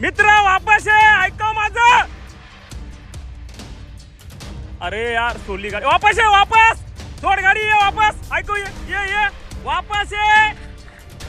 मित्र वापस ये. ऐका माझ. अरे यार सोडली गाडी. वापस ये वापस. थोड गाडी ये वापस. ऐकू ये ये ये. वापस ये.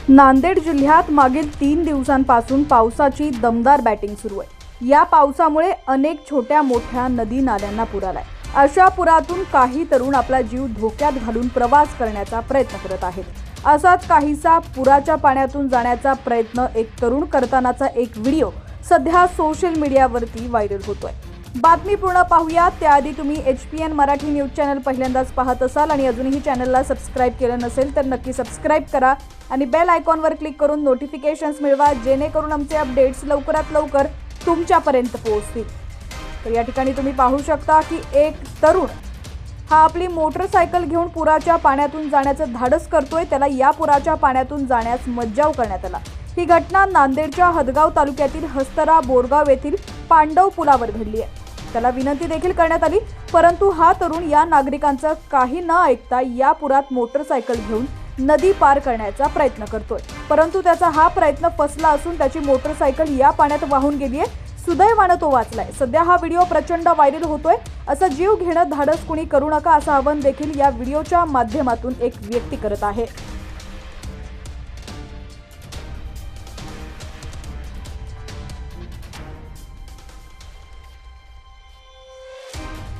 नांदेड जिल्ह्यात मागील तीन दिवसांपासून पावसाची दमदार बॅटिंग सुरू आहे. या पावसामुळे अनेक छोट्या मोठ्या नदी नाल्यांना पूर आलाय. अशा पुरातून काही तरुण आपला जीव धोक्यात घालून प्रवास करण्याचा प्रयत्न करत आहेत. असाच काहीसा पुराच्या पाण्यातून जाण्याचा प्रयत्न एक तरुण करतानाचा एक व्हिडिओ सध्या सोशल मीडियावरती व्हायरल होतोय. बातमी पूर्ण पाहूया. त्याआधी तुम्ही H P N Marathi news channel पहिल्यांदाच पाहत असाल आणि अजूनही चॅनलला सबस्क्राईब केलं नसेल तर नक्की सबस्क्राईब करा आणि बेल आयकॉनवर क्लिक करून नोटिफिकेशन्स मिळवा जेणेकरून आमचे अपडेट्स लवकरात लवकर तुमच्यापर्यंत पोहोचतील. तर या ठिकाणी तुम्ही पाहू शकता की एक तरुण हा आपली मोटरसायकल घेऊन पुराच्या पाण्यातून जाण्याचं धाडस करतोय. त्याला या पुराच्या पाण्यातून जाण्यास मज्जाव करण्यात आला. ही घटना नांदेडच्या हदगाव तालुक्यातील हस्तरा बोरगाव येथील पांडव पुलावर घडली आहे. त्याला विनंती देखील करण्यात आली परंतु हा तरुण या नागरिकांचं काही न ऐकता या पुरात मोटरसायकल घेऊन नदी पार करण्याचा प्रयत्न करतोय. परंतु त्याचा हा प्रयत्न फसला असून त्याची मोटरसायकल या पाण्यात वाहून गेली आहे. सुदैवानं तो वाचलाय. सध्या हा व्हिडिओ प्रचंड व्हायरल होतोय. असं जीव घेणं धाडस कुणी करू नका असं आवाहन देखील या व्हिडिओच्या माध्यमातून एक व्यक्ती करत आहे.